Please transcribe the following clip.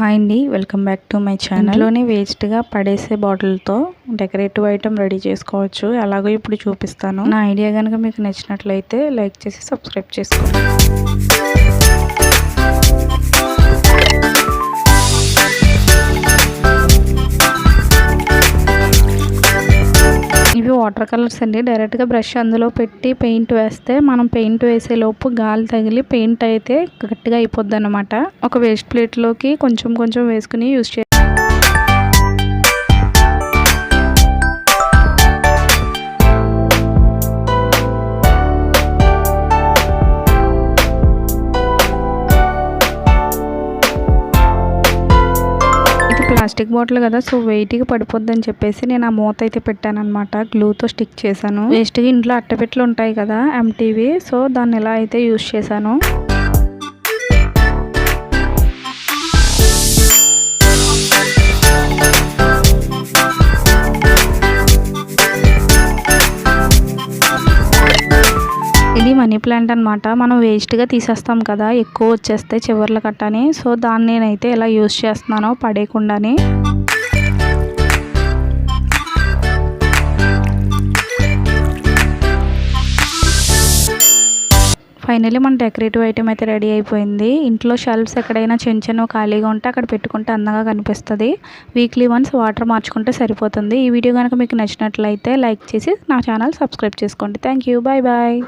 Hi అండి welcome back to my ఛానల్లోనే వేస్ట్గా పడేసే బాటిల్తో డెకరేటివ్ ఐటమ్ రెడీ చేసుకోవచ్చు. ఎలాగో ఇప్పుడు చూపిస్తాను. నా ఐడియా కనుక మీకు నచ్చినట్లయితే లైక్ చేసి సబ్స్క్రైబ్ చేసుకోండి. ఇవి వాటర్ కలర్స్ అండి. డైరెక్ట్గా బ్రష్ అందులో పెట్టి పెయింట్ వేస్తే మనం పెయింట్ వేసే లోపు గాలి తగిలి పెయింట్ అయితే గట్టిగా అయిపోద్ది అనమాట ఒక వేస్ట్ ప్లేట్లోకి కొంచెం కొంచెం వేసుకుని యూజ్ చే ప్లాస్టిక్ బాటిల్ కదా సో వెయిట్గా పడిపోద్దని చెప్పేసి నేను ఆ మూత అయితే పెట్టానమాట గ్లూతో స్టిక్ చేశాను. వేస్ట్గా ఇంట్లో అట్టపెట్లు ఉంటాయి కదా ఎంటీవీ సో దాన్ని ఎలా అయితే యూస్ చేశాను. ఇది మనీ ప్లాంట్ అనమాట మనం వేస్ట్గా తీసేస్తాం కదా ఎక్కువ వచ్చేస్తే చివర్ల కట్టని. సో దాన్ని నేనైతే ఇలా యూస్ చేస్తున్నాను పడేయకుండానే. ఫైనల్లీ మన డెకరేటివ్ ఐటమ్ అయితే రెడీ అయిపోయింది. ఇంట్లో షెల్ఫ్స్ ఎక్కడైనా చిన్న చిన్న ఖాళీగా ఉంటే అక్కడ పెట్టుకుంటే అందంగా కనిపిస్తుంది. వీక్లీ వన్స్ వాటర్ మార్చుకుంటే సరిపోతుంది. ఈ వీడియో కనుక మీకు నచ్చినట్లయితే లైక్ చేసి నా ఛానల్ సబ్స్క్రైబ్ చేసుకోండి. Thank you bye bye